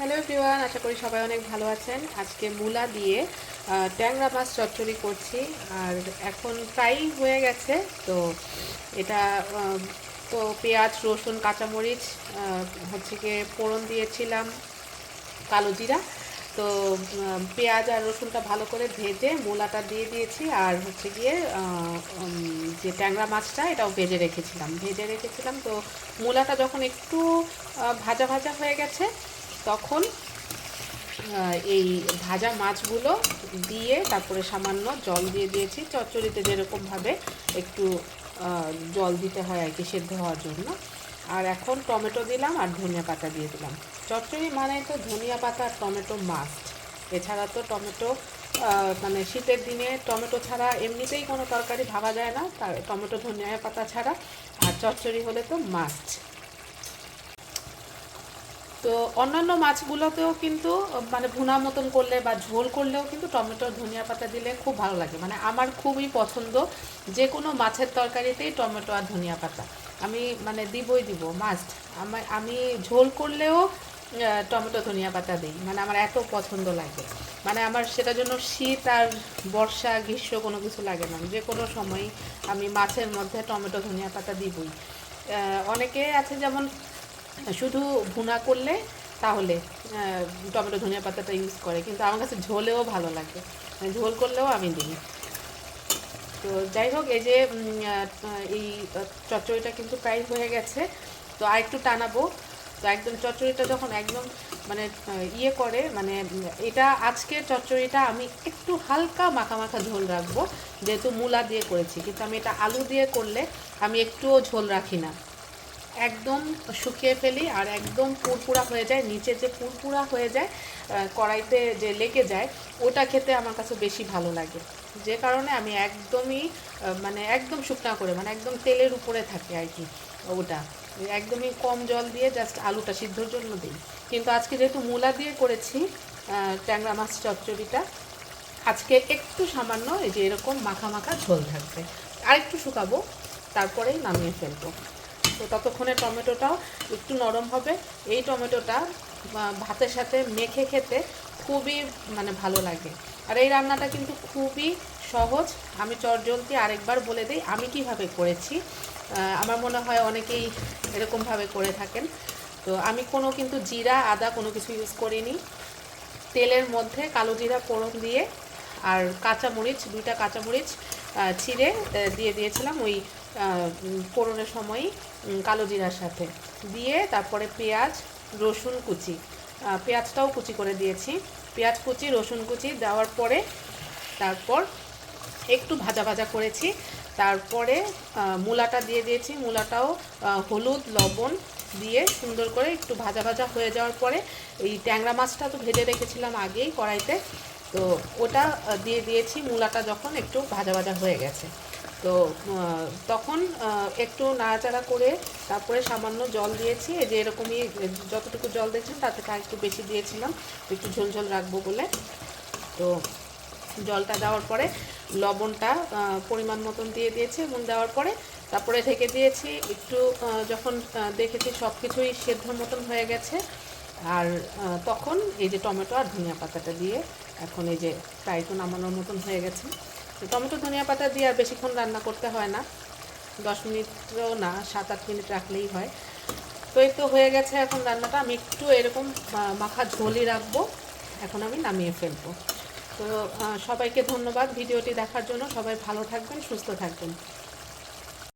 Hello everyone, আশা করি সবাই অনেক ভালো আছেন। আজকে মূলা দিয়ে ট্যাংরা মাছ চচ্চড়ি করছি। আর এখন প্রায়ই হয়ে গেছে, তো এটা তো পেঁয়াজ, রসুন, কাঁচামরিচ হচ্ছে গিয়ে ফোড়ন দিয়েছিলাম, কালো জিরা। তো পেঁয়াজ আর রসুনটা ভালো করে ভেজে মূলাটা দিয়ে দিয়েছি। আর হচ্ছে গিয়ে যে ট্যাংরা মাছটা, এটাও ভেজে রেখেছিলাম। ভেজে রেখেছিলাম, তো মূলাটা যখন একটু ভাজা ভাজা হয়ে গেছে তখন এই ভাজা মাছগুলো দিয়ে তারপরে সামান্য জল দিয়ে দিয়েছি। চচ্চড়িতে যেরকমভাবে একটু জল দিতে হয় আর কি সেদ্ধ হওয়ার জন্য। আর এখন টমেটো দিলাম আর ধনিয়া পাতা দিয়ে দিলাম। চচ্চড়ি মানে তো ধনিয়া পাতা আর টমেটো মাস্ট এছাড়া তো টমেটো মানে শীতের দিনে টমেটো ছাড়া এমনিতেই কোনো তরকারি ভাবা যায় না। তার টমেটো ধনিয়া পাতা ছাড়া। আর চচ্চড়ি হলে তো মাস্ট তো অন্যান্য মাছগুলোতেও কিন্তু মানে ভুনা মতন করলে বা ঝোল করলেও কিন্তু টমেটো, ধনিয়া পাতা দিলে খুব ভালো লাগে। মানে আমার খুবই পছন্দ যে কোনো মাছের তরকারিতেই টমেটো আর ধনিয়া পাতা। আমি মানে দিবই দিব মাস্ট আমার, আমি ঝোল করলেও টমেটো, ধনিয়া পাতা দিই। মানে আমার এত পছন্দ লাগে। মানে আমার সেটার জন্য শীত আর বর্ষা, গ্রীষ্ম কোনো কিছু লাগে না। যে কোনো সময় আমি মাছের মধ্যে টমেটো, ধনিয়া পাতা দিবই। অনেকে আছে যেমন শুধু ভুনা করলে তাহলে টমেটো, ধনিয়া পাতাটা ইউজ করে, কিন্তু আমার কাছে ঝোলেও ভালো লাগে। মানে ঝোল করলেও আমি দিই। তো যাই হোক, এই যে এই চচ্চড়িটা কিন্তু প্রায় হয়ে গেছে। তো আর একটু টানাবো। তো একদম চচ্চড়িটা যখন একদম মানে ইয়ে করে মানে এটা আজকের চচ্চড়িটা আমি একটু হালকা মাখা মাখা ঝোল রাখব, যেহেতু মূলা দিয়ে করেছি। কিন্তু আমি এটা আলু দিয়ে করলে আমি একটুও ঝোল রাখি না। একদম শুকিয়ে ফেলি আর একদম পুরপুরা হয়ে যায়। নিচে যে পুরপুরা হয়ে যায় কড়াইতে যে লেগে যায়, ওটা খেতে আমার কাছে বেশি ভালো লাগে। যে কারণে আমি একদমই মানে একদম শুকনা করে মানে একদম তেলের উপরে থাকে আর কি ওটা। একদমই কম জল দিয়ে জাস্ট আলুটা সিদ্ধর জন্য দিই। কিন্তু আজকে যেহেতু মূলা দিয়ে করেছি ট্যাংরা মাছ চচ্চড়িটা, আজকে একটু সামান্য এই যে এরকম মাখা মাখা ঝোল থাকবে। আর একটু শুকাবো, তারপরেই নামিয়ে ফেলব। তো ততক্ষণে টমেটোটাও একটু নরম হবে। এই টমেটোটা ভাতের সাথে মেখে খেতে খুবই মানে ভালো লাগে। আর এই রান্নাটা কিন্তু খুবই সহজ। আমি চটজলদি আরেকবার বলে দিই, আমি কীভাবে করেছি। আমার মনে হয় অনেকেই এরকমভাবে করে থাকেন। তো আমি কোনো কিন্তু জিরা, আদা কোনো কিছু ইউজ করিনি। তেলের মধ্যে কালো জিরা, ফোড়ন দিয়ে আর কাঁচামরিচ, দুইটা কাঁচামরিচ ছিঁড়ে দিয়ে দিয়েছিলাম ওই ফোড়নের সময়ই কালো জিরার সাথে। দিয়ে তারপরে পেঁয়াজ, রসুন কুচি। পেঁয়াজটাও কুচি করে দিয়েছি। পেঁয়াজ কুচি, রসুন কুচি দেওয়ার পরে তারপর একটু ভাজা ভাজা করেছি। তারপরে মূলাটা দিয়ে দিয়েছি। মূলাটাও হলুদ, লবণ দিয়ে সুন্দর করে একটু ভাজা ভাজা হয়ে যাওয়ার পরে এই ট্যাংরা মাছটা তো ভেজে রেখেছিলাম আগেই কড়াইতে। তো ওটা দিয়ে দিয়েছি। মূলাটা যখন একটু ভাজা ভাজা হয়ে গেছে। তো তখন একটু নাড়াচাড়া করে তারপরে সামান্য জল দিয়েছি। যে এরকমই, যতটুকু জল দিয়েছেন তার থেকে একটু বেশি দিয়েছিলাম। একটু ঝোল ঝোল রাখব বলে। তো জলটা দেওয়ার পরে লবণটা পরিমাণ মতন দিয়ে দিয়েছি এবং দেওয়ার পরে তারপরে ঢেকে দিয়েছি। একটু যখন দেখেছি সব কিছুই সেদ্ধ মতন হয়ে গেছে আর তখন এই যে টমেটো আর ধনিয়া পাতাটা দিয়ে এখন এই যে প্রায় তো নামানোর মতন হয়ে গেছে। তো টমেটো, ধনিয়া পাতা দিয়ে আর বেশিক্ষণ রান্না করতে হয় না। দশ মিনিটও না, সাত আট মিনিট রাখলেই হয়। তো এই তো হয়ে গেছে এখন রান্নাটা। আমি একটু এরকম মাখা ঝোলই রাখব। এখন আমি নামিয়ে ফেলব। তো সবাইকে ধন্যবাদ ভিডিওটি দেখার জন্য। সবাই ভালো থাকবেন, সুস্থ থাকবেন।